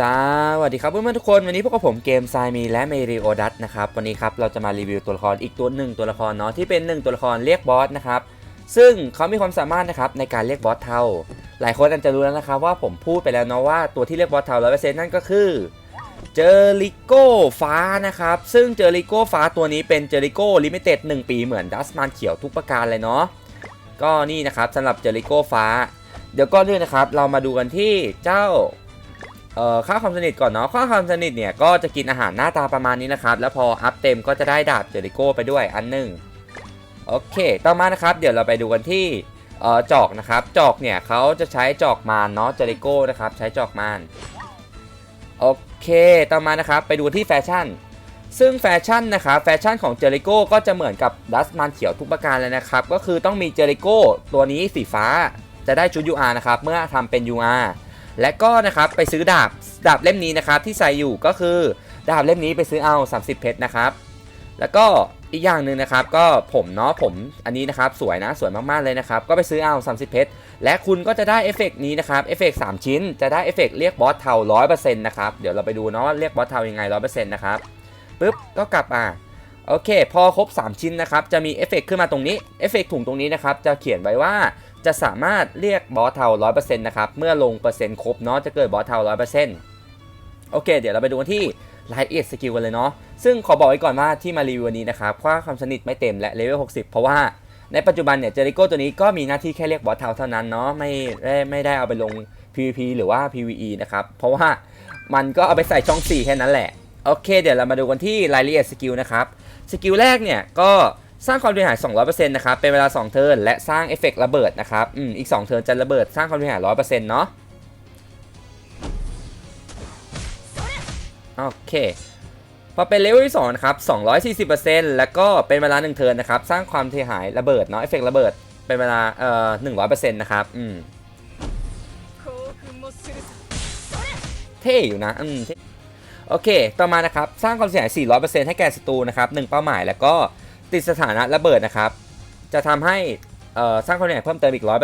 สวัสดีครับเพื่อนๆทุกคนวันนี้พวกบผมเกมไซมีและเมริโอดัตนะครับวันนี้ครับเราจะมารีวิวตัวละครอีกตัวหนึ่งตัวละครเนาะที่เป็นหนึ่งตัวละครเรียกบอสนะครับซึ่งเขามีความสามารถนะครับในการเรียกบอสเทาหลายคนอาจจะรู้แล้วนะครับว่าผมพูดไปแล้วเนาะว่าตัวที่เรียกบอสเทาร้อยเปอร์เซ็นต์นั่นก็คือเจอริโก้ฟ้านะครับซึ่งเจอริโก้ฟ้าตัวนี้เป็นเจอริโก้ลิมิเต็ด1ปีเหมือนดัสมันเขียวทุกประการเลยเนาะก็นี่นะครับสำหรับเจอริโก้ฟ้า เดี๋ยวก่อนอื่นนะครับเรามาดูกันที่เจ้า เอ่อค่าความสนิทก่อนเนาะค่าความสนิทเนี่ยก็จะกินอาหารหน้าตาประมาณนี้นะครับ แล้วพออัพเต็มก็จะได้ดาบเจอริโก้ไปด้วยอันหนึ่งโอเค ต่อมานะครับเดี๋ยวเราไปดูกันที่เอ่อจอกนะครับจอกเนี่ยเขาจะใช้จอกมารเนาะเจอริโก้นะครับใช้จอกมารโอเค ต่อมานะครับไปดูที่แฟชั่น ซึ่งแฟชั่นนะครับแฟชั่นของเจอริโก้ก็จะเหมือนกับดัสมันเขียวทุกประการเลยนะครับก็คือต้องมีเจอริโก้ตัวนี้สีฟ้าจะได้ชุด UR นะครับเมื่อทำเป็น UR และก็นะครับไปซื้อดาบดาบเล่มนี้นะครับที่ใส่อยู่ก็คือดาบเล่มนี้ไปซื้อเอา 30 เพชรนะครับ แล้วก็อีกอย่างหนึ่งนะครับก็ผมเนาะผมอันนี้นะครับสวยนะสวยมากๆเลยนะครับก็ไปซื้อเอา 30 เพชรและคุณก็จะได้เอฟเฟกต์นี้นะครับเอฟเฟกต์3ชิ้นจะได้เอฟเฟกต์เรียกบอสเทา100%นะครับเดี๋ยวเราไปดูเนาะว่าเรียกบอสเทายังไง100%นะครับปึ๊บก็กลับมา โอเค พอครบ 3 ชิ้นนะครับ จะมีเอฟเฟกต์ขึ้นมาตรงนี้เอฟเฟกต์ถุงตรงนี้นะครับ จะเขียนไว้ว่าจะสามารถเรียกบอสเทา100%นะครับ เมื่อลงเปอร์เซ็นต์ครบเนาะจะเกิดบอสเทา100%โอเค เดี๋ยวเราไปดูกันที่รายละเอียดสกิลกันเลยเนาะซึ่งขอบอกไว้ก่อนว่าที่มารีวิววันนี้นะครับค่าความสนิทไม่เต็มและเลเวล60 เพราะว่าในปัจจุบันเนี่ยเจริโก้ตัวนี้ก็มีหน้าที่แค่เรียกบอสเทาเท่านั้นเนาะไม่ได้ไม่ได้เอาไปลง PVP หรือว่า PVE นะครับเพราะว่ามันก็เอาไปใส่ช่อง 4 แค่นั้นแหละโอเค เดี๋ยวเรามาดูกันที่รายละเอียดสกิลนะครับ สกิลแรกเนี่ยก็สร้างความเสียหาย 200%นะครับ เป็นเวลา 2 เทิร์น และสร้างเอฟเฟกต์ระเบิดนะครับ อืม อีก 2 เทิร์นจะระเบิด สร้างความเสียหาย 100%เนาะ โอเค พอเป็นเลเวลที่2นะครับ 240%แล้วก็เป็นเวลา 1 เทิร์นนะครับ สร้างความเสียหายระเบิดเนาะ เอฟเฟกต์ระเบิด เป็นเวลา เอ่อ100%นะครับ อืม เท่อยู่นะ อืมเท่ โอเค ต่อมานะครับ สร้างความเสียหาย 400%ให้แก่ศัตรูนะครับ1เป้าหมาย แล้วก็ติดสถานะระเบิดนะครับ จะทำให้สร้างความเสียหายเพิ่มเติมอีก 100%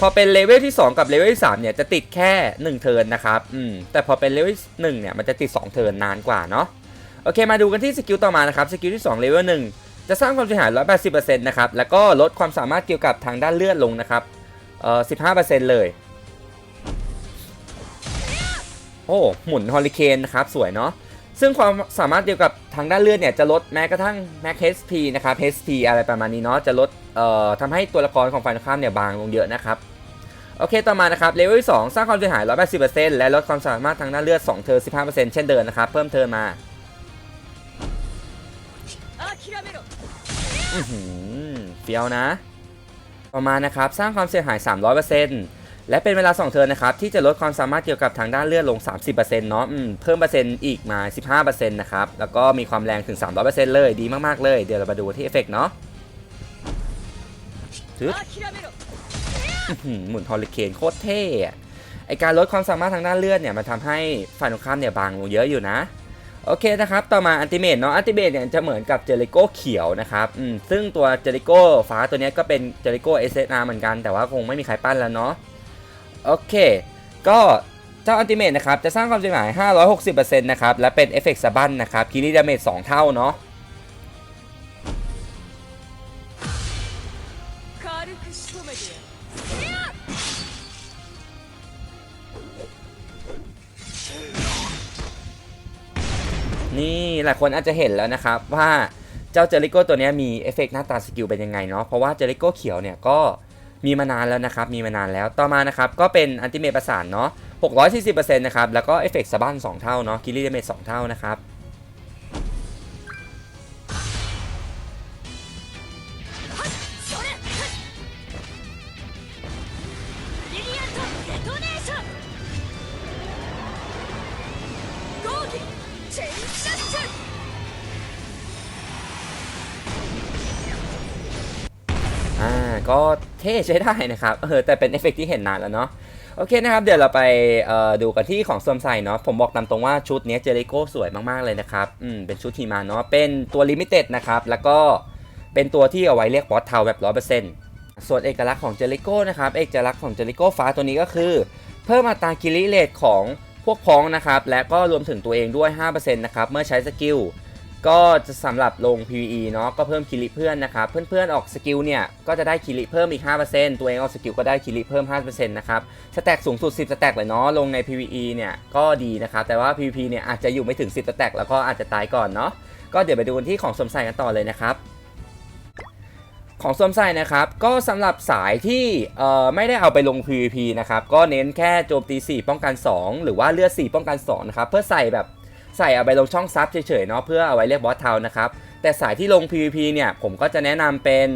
พอเป็นเลเวลที่ 2 กับเลเวลที่3เนี่ยจะติดแค่ 1 เทิร์นนะครับ อืม แต่พอเป็นเลเวล1เนี่ยมันจะติด 2 เทิร์นนานกว่าเนาะ โอเค มาดูกันที่สกิลต่อมานะครับ สกิลที่2เลเวล1จะสร้างความเสียหาย 180%นะครับ แล้วก็ลดความสามารถเกี่ยวกับทางด้านเลือดลงนะครับ เอ่อ 15%เลย โอ้หมุนฮอริเคนนะครับสวยเนาะซึ่งความสามารถเกี่ยวกับทางด้านเลือดเนี่ยจะลดแม้กระทั่งแม็ก HP นะครับ HP อะไรประมาณนี้เนาะจะลดเอ่อทำให้ตัวละครของฝ่ายตรงข้ามเนี่ยบางลงเยอะนะครับโอเคต่อมานะครับเลเวลที่2สร้างความเสียหาย 180%และลดความสามารถทางด้านเลือด 2 เทิร์น15%เช่นเดิมนะครับ เพิ่มเทิร์นมาอื้อหือเฟี้ยวนะ ต่อมานะครับ สร้างความเสียหาย 300% และเป็นเวลา 2 เทิร์นนะครับ ที่จะลดความสามารถเกี่ยวกับทางด้านเลือดลง 30%เนาะเพิ่มเปอร์เซ็นต์อีกมา 15%นะครับ แล้วก็มีความแรงถึง 300%เลยดีมาก ๆ เลย เดี๋ยวเรามาดูที่เอฟเฟกต์เนาะทึบหมุนฮอริเคนโคตรเท่ไอการลดความสามารถทางด้านเลือดเนี่ยมันทำให้ฝ่ายตรงข้ามเนี่ยบางลงเยอะอยู่นะโอเคนะครับ ต่อมาอันติเมตเนาะอันติเมตเนี่ยจะเหมือนกับเจริโก้เขียวนะครับอืมซึ่งตัวเจริโก้ฟ้าตัวเนี้ยก็เป็นเจริโก้ SSR เหมือนกัน แต่ว่าคงไม่มีใครปั้นแล้วเนาะ โอเค ก็เจ้าอันติเมตนะครับ จะสร้างความเสียหาย 560%นะครับ และเป็นเอฟเฟกต์สะบั้นนะครับคิริดาเมจ2เท่าเนาะนี่หลายคนอาจจะเห็นแล้วนะครับว่าเจ้าเจริโก้ตัวนี้มีเอฟเฟกต์หน้าตาสกิลเป็นยังไงเนาะเพราะว่าเจริโก้เขียวเนี่ยก็ มีมานานแล้วนะครับ มีมานานแล้วต่อมานะครับ ก็เป็นอันติเมตประสานเนาะ640%นะครับ แล้วก็เอฟเฟกต์สะบั้น2เท่าเนาะคิลลี่เดเมจ2เท่านะครับ ก็เท่ใช้ได้นะครับเออแต่เป็นเอฟเฟกต์ที่เห็นนานแล้วเนาะโอเคนะครับ เดี๋ยวเราไปดูกันที่ของสวมใส่เนาะผมบอกตามตรงว่าชุดนี้เจริโก้สวยมาก ๆ เลยนะครับอืมเป็นชุดทีมาเนาะเป็นตัวลิมิเต็ดนะครับ แล้วก็เป็นตัวที่เอาไว้เรียกบอสเทาแบบ100%โส่วนเอกลักษณ์ของเจลิโก้นะครับ เอกลักษณ์ของเจลิโก้ฟ้าตัวนี้ก็คือ เพิ่มอัตราคิริเลทของพวกพ้องนะครับ และก็รวมถึงตัวเองด้วย 5%นะครับ เมื่อใช้สกิล ก็จะสำหรับลง PVE เนาะก็เพิ่มคิริเพื่อนนะครับเพื่อนๆออกสกิลเนี่ยก็จะได้คิริเพิ่มอีก 5%ตัวเองออกสกิลก็ได้คิริเพิ่ม 5%นะครับสแต็กสูงสุด 10สแต็กเลยเนาะลงใน PVE เนี่ยก็ดีนะครับแต่ว่า PVP เนี่ยอาจจะอยู่ไม่ถึง 10สแต็กแล้วก็อาจจะตายก่อนเนาะก็เดี๋ยวไปดูที่ของสวมใส่กันต่อเลยนะครับของสวมใส่นะครับก็สำหรับสายที่เอ่อไม่ได้เอาไปลง PVP นะครับก็เน้นแค่โจมตี 4 ป้องกัน 2 หรือว่าเลือด 4 ป้องกัน2นะครับเพื่อใส่แบบ ใส่เอาไปลงช่องซับเฉยๆเนาะเพื่อเอาไว้เรียกบอสเทานะครับ แต่สายที่ลง PVP เนี่ยผมก็จะแนะนำเป็น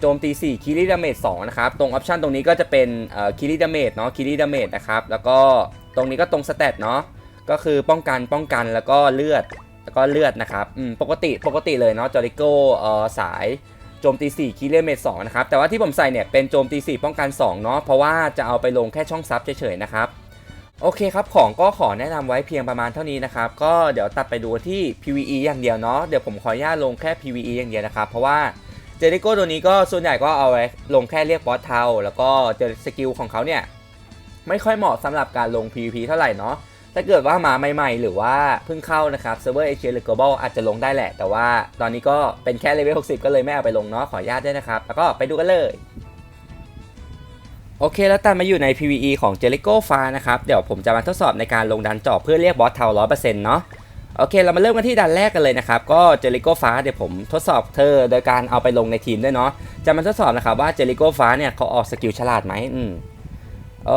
โจมตี 4 คิริดาเมจ2นะครับ ตรงออปชันตรงนี้ก็จะเป็นคิริดาเมจเนาะคิริดาเมจนะครับ แล้วก็ตรงนี้ก็ตรงสเตตเนาะก็คือป้องกันป้องกันแล้วก็เลือดแล้วก็เลือดนะครับปกติปกติเลยเนาะจอริโก้สายโจมตี 4 คิริเลเมตร2นะครับ แต่ว่าที่ผมใส่เนี่ยเป็นโจมตี 4 ป้องกัน2เนาะเพราะว่าจะเอาไปลงแค่ช่องซับเฉยๆนะครับ โอเคครับ ของก็ขอแนะนำไว้เพียงประมาณเท่านี้นะครับ ก็เดี๋ยวตัดไปดูที่ PVE อย่างเดียวเนาะ เดี๋ยวผมขออนุญาตลงแค่ PVE อย่างเดียวนะครับ เพราะว่าเจริโก้ตัวนี้ก็ส่วนใหญ่ก็เอาไว้ลงแค่เรียกบอสเทาแล้วก็เจอสกิลของเขาเนี่ยไม่ค่อยเหมาะสำหรับการลง PVP เท่าไหร่เนาะ ถ้าเกิดว่ามาใหม่ๆ หรือว่าเพิ่งเข้านะครับเซิร์ฟเวอร์เอเชียหรือ global อาจจะลงได้แหละ แต่ว่าตอนนี้ก็เป็นแค่เลเวล60 ก็เลยไม่เอาไปลงเนาะ ขออนุญาตด้วยนะครับ แล้วก็ไปดูกันเลย โอเคแล้วตัดมาอยู่ใน PVE ของ Jericho ฟ้านะครับ เดี๋ยวผมจะมาทดสอบในการลงดันจอบเพื่อเรียกบอสเทา100%เซ็นต์เนาะโอเค เรามาเริ่มกันที่ดันแรกกันเลยนะครับ ก็ Jericho ฟ้าเดี๋ยวผมทดสอบเธอโดยการเอาไปลงในทีมด้วยเนาะจะมาทดสอบนะครับว่า Jericho ฟ้าเนี่ยเขาออกสกิลฉลาดไหมอืมโอ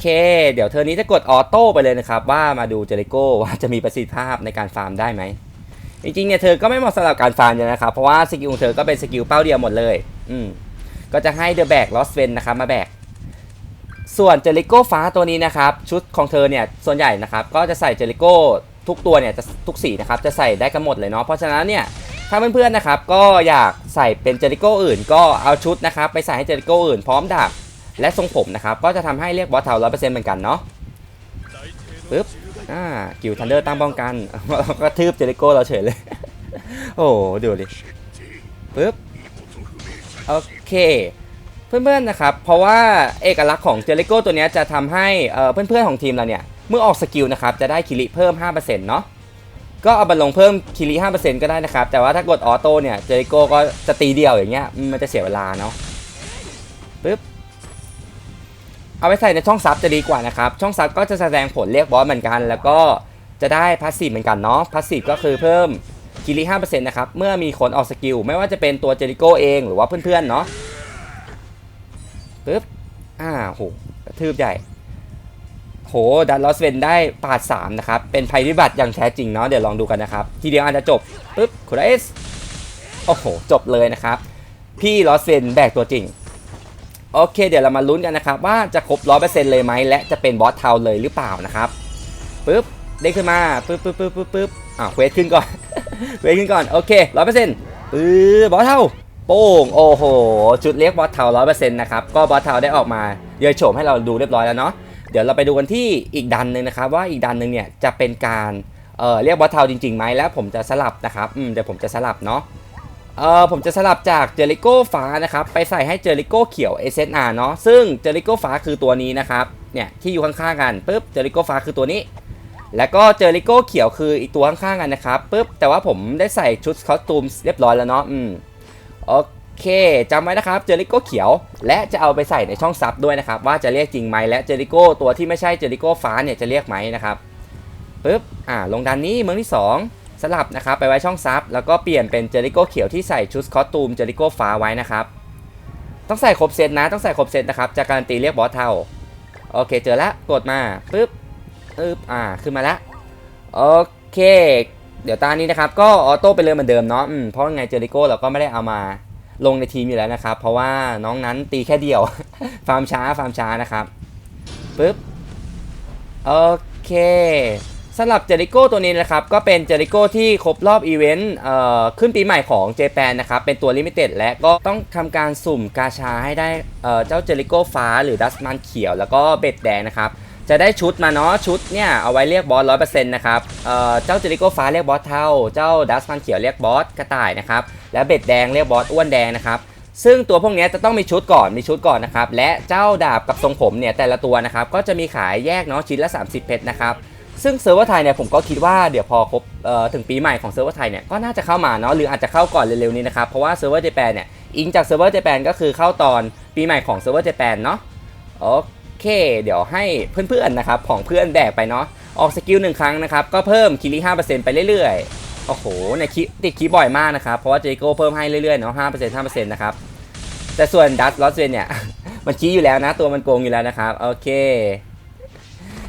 เค เดี๋ยวเธอนี้จะกดออโต้ไปเลยนะครับ ว่ามาดูเจริโก้ว่าจะมีประสิทธิภาพในการฟาร์มได้ไหมจริงๆเนี่ยเธอก็ไม่เหมาะสำหรับการฟาร์มเลยนะครับเพราะว่าสกิลของเธอก็เป็นสกิลเป้าเดียวหมดเลย อืมก็จะให้เดอะแบกลอสเวนนะครับมาแบก ส่วนเจริโก้ฟ้าตัวนี้นะครับ ชุดของเธอเนี่ยส่วนใหญ่นะครับ ก็จะใส่เจริโก้ทุกตัวเนี่ยจะทุกสีนะครับจะใส่ได้กันหมดเลยเนาะเพราะฉะนั้นเนี่ยถ้าเพื่อนๆนะครับก็อยากใส่เป็นเจริโก้อื่น ก็เอาชุดนะครับไปใส่ให้เจริโก้อื่นพร้อมดาบและทรงผมนะครับก็จะทำให้เรียกบอสเทาร้อยเปอร์เซ็นต์เหมือนกันเนาะปึ๊บอ่ากิวทันเดอร์ตั้งป้องกันก็ทืบเจริโก้เราเฉยเลย โอ้โหดูดิปึ๊บโอเค เพื่อนๆนะครับ เพราะว่าเอกลักษณ์ของเจริโก้ตัวนี้จะทำให้เพื่อนๆของทีมเราเนี่ย เมื่อออกสกิลนะครับจะได้คิริเพิ่ม 5%เนาะก็เอาไปลลงเพิ่มคิริ5%ก็ได้นะครับ แต่ว่าถ้ากดออโต้เนี่ยเจริโก้ก็จะตีเดียวอย่างเงี้ยมันจะเสียเวลาเนาะปึ๊บเอาไปใส่ในช่องซับจะดีกว่านะครับ ช่องซับก็จะแสดงผลเรียกบอสเหมือนกัน แล้วก็จะได้พาสซีฟเหมือนกันเนาะพาสซีฟก็คือเพิ่มคิริ5%นะครับเมื่อมีคนออกสกิลไม่ว่าจะเป็นตัวเจริโกเองหรือว่าเพื่อนๆเนาะ ปึ๊บอ่าโหกระทืบใหญ่โหดันลอสเวนได้ปาด 3 นะครับ เป็นภัยพิบัติอย่างแท้จริงเนาะเดี๋ยวลองดูกันนะครับ ทีเดียวอาจจะจบปึ๊บคุรเอสโอ้โห จบเลยนะครับ พี่ลอสเวนแบกตัวจริง โอเค เดี๋ยวเรามาลุ้นกันนะครับ ว่าจะครบ100%เลยไหมและจะเป็นบอสเทาเลยหรือเปล่านะครับปึ๊บได้ขึ้นมาปึ๊บปึ๊บปึ๊บปึ๊บปึ๊บอ่าเควสขึ้นก่อนเควสขึ้นก่อนโอเค100%ปึ๊บบอสเทา โป้งโอ้โหจุดเรียกบอสเทา100%นต์นะครับ ก็บอสเทาได้ออกมาเยยโฉมให้เราดูเรียบร้อยแล้วเนาะเดี๋ยวเราไปดูกันที่อีกดันหนึ่งนะครับว่าอีกดันหนึ่งเนี่ยจะเป็นการเอ่อเรียกบอสเทาจริงๆไหมแล้วผมจะสลับนะครับอืมเดี๋ยวผมจะสลับเนาะเอ่อผมจะสลับจากเจริโก้ฟ้านะครับไปใส่ให้เจริโก้เขียว SNR เนาะซึ่งเจริโก้ฟ้าคือตัวนี้นะครับเนี่ยที่อยู่ข้างๆกันปุ๊บเจริโก้ฟ้าคือตัวนี้ แล้วก็เจริโก้เขียวคืออีกตัวข้างๆกันนะครับปุ๊บแต่ว่าผมได้ใส่ชุดคอสตูมเรียบร้อยแล้วเนาะอืม โอเคจำไว้นะครับเจริโก้เขียว และจะเอาไปใส่ในช่องซับด้วยนะครับ ว่าจะเรียกจริงไหมและเจริโก้ตัวที่ไม่ใช่เจริโก้ฟ้าเนี่ยจะเรียกไหมนะครับปุ๊บอ่าลงดันนี้เมืองที่สองสลับนะครับไปไว้ช่องซับแล้วก็เปลี่ยนเป็นเจริโก้เขียวที่ใส่ชุดคอสตูมเจริโก้ฟ้าไว้นะครับต้องใส่ครบเซตนะต้องใส่ครบเซตนะครับจะการันตีเรียกบอสเทาโอเคเจอแล้วกดมาปึ๊บปึ๊บอ่าขึ้นมาแล้วโอเค เดี๋ยวตานี้นะครับก็ออโต้ไปเลยเหมือนเดิมเนาะเพราะไงเจอริโก้เราก็ไม่ได้เอามาลงในทีมอยู่แล้วนะครับ เพราะว่าน้องนั้นตีแค่เดียว ฟาร์มช้าฟาร์มช้านะครับปึ๊บโอเคสำหรับเจริโก้ตัวนี้นะครับก็เป็นเจริโก้ที่ครบรอบอีเวนต์ขึ้นปีใหม่ของเจแปนนะครับเป็นตัวลิมิเต็ดและก็ต้องทำการสุ่มกาชาให้ได้เอ่อเจ้าเจริโก้ฟ้าหรือดัสมันเขียวแล้วก็เบ็ดแดงนะครับ จะได้ชุดมาเนาะชุดเนี่ยเอาไว้เรียกบอสร้อยเปอร์เซ็นต์นะครับเอ่อเจ้าเจริโก้ฟ้าเรียกบอสเท่า เจ้าดัสมันเขียวเรียกบอสกระต่ายนะครับและเบ็ดแดงเรียกบอสอ้วนแดงนะครับซึ่งตัวพวกนี้จะต้องมีชุดก่อนมีชุดก่อนนะครับและเจ้าดาบกับทรงผมเนี่ยแต่ละตัวนะครับก็จะมีขายแยกเนาะชิ้นละ 30 เพชรนะครับซึ่งเซิร์ฟเวอร์ไทยเนี่ยผมก็คิดว่าเดี๋ยวพอครบถึงปีใหม่ของเซิร์ฟเวอร์ไทยเนี่ยก็น่าจะเข้ามาเนาะหรืออาจจะเข้าก่อนเร็วๆนี้นะครับเพราะว่าเซิร์ฟเวอร์เจแปนเนี่ยอิงจากเซิร์ฟเวอร์เจแปนก็คือเข้าตอนปีใหม่ของเซิร์ฟเวอร์เจแปนเนาะโอเค เค เดี๋ยวให้เพื่อนๆนะครับของเพื่อนแบกไปเนาะออกสกิลหนึ่งครั้งนะครับก็เพิ่มคิริ5%ไปเรื่อยๆโอ้โหในคิติดคลิบ่อยมากนะครับเพราะว่าเจโก้เพิ่มให้เรื่อยๆเนาะ5% 5%นต์ห้าเปอร์เซ็นต์นะครับแต่ส่วนดัตลอสเวนเนี่ยมันชี้อยู่แล้วนะตัวมันโกงอยู่แล้วนะครับโอเค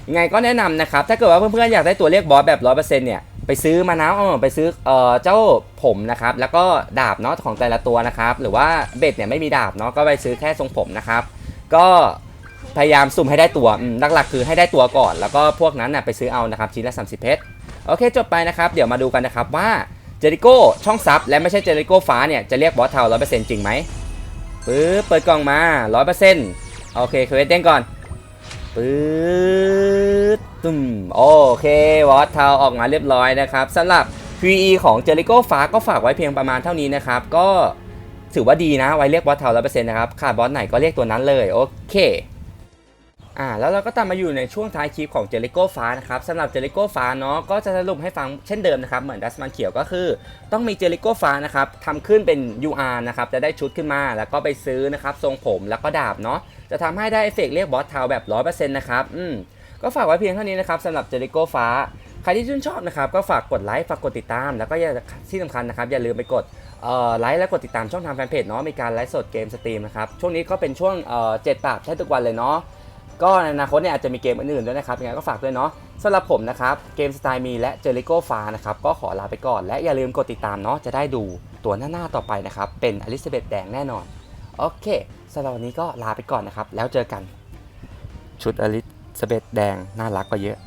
ยังไงก็แนะนำนะครับถ้าเกิดว่าเพื่อนๆอยากได้ตัวเรียกบอสแบบ100%เนี่ยไปซื้อมานะเออไปซื้อเอ่อเจ้าผมนะครับแล้วก็ดาบเนาะของแต่ละตัวนะครับหรือว่าเบ็ดเนี่ยไม่มีดาบเนาะก็ไปซื้อแค่ทรงผมนะครับก็ พยายามสุ่มให้ได้ตัวหลักๆ คือให้ได้ตัวก่อน แล้วก็พวกนั้นน่ะไปซื้อเอานะครับชิ้นละ 30 เพชรโอเคจบไปนะครับเดี๋ยวมาดูกันนะครับว่าเจริโก้ช่องซับและไม่ใช่เจริโก้ฟ้าเนี่ยจะเรียกบอสเทา100%จริงไหมปึ๊บเปิดกล่องมา100%โอเคเควสเด้งก่อนปึ๊ดตุ้มโอเคบอสเทาออกมาเรียบร้อยนะครับสำหรับ PE ของเจริโก้ฟ้าก็ฝากไว้เพียงประมาณเท่านี้นะครับ ก็ถือว่าดีนะ ไว้เรียกบอสเทา100%นะครับ ขาดบอสไหนก็เรียกตัวนั้นเลย โอเค อ่าแล้วเราก็ตามมาอยู่ในช่วงท้ายคลิปของเจลิโก้ฟ้านะครับสำหรับเจลิโก้ฟ้าเนาะก็จะสรุปให้ฟังเช่นเดิมนะครับ เหมือนดัสมันเขียวก็คือ ต้องมีเจลิโก้ฟ้านะครับทำขึ้นเป็น UR นะครับจะได้ชุดขึ้นมาแล้วก็ไปซื้อนะครับทรงผมแล้วก็ดาบเนาะจะทำให้ได้เอฟเฟกเรียกบอสเทาแบบ100%นะครับอืมก็ฝากไว้เพียงเท่านี้นะครับสำหรับเจลิโก้ฟ้าใครที่ชื่นชอบนะครับก็ฝากกดไลค์ฝากกดติดตาม แล้วก็อย่าที่สำคัญนะครับอย่าลืมไปกดไลค์และกดติดตามช่องทางแฟนเพจเนาะมีการไลฟ์สดเกมสตรีมนะครับช่วงนี้ก็เป็นช่วงเอ่อเจ็ดปราบใช้ทุกวันเลยเนาะ ก็ในอนาคตเนี่ยอาจจะมีเกมอื่นๆด้วยนะครับยังไงก็ฝากด้วยเนาะสำหรับผมนะครับเกมสไตล์มีและเจอริโก้ฟ้านะครับก็ขอลาไปก่อน และอย่าลืมกดติดตามเนาะจะได้ดูตัวหน้าๆต่อไปนะครับเป็นอลิซาเบธแดงแน่นอนโอเคสำหรับวันนี้ก็ลาไปก่อนนะครับแล้วเจอกัน ชุดอลิซาเบธแดงน่ารักกว่าเยอะ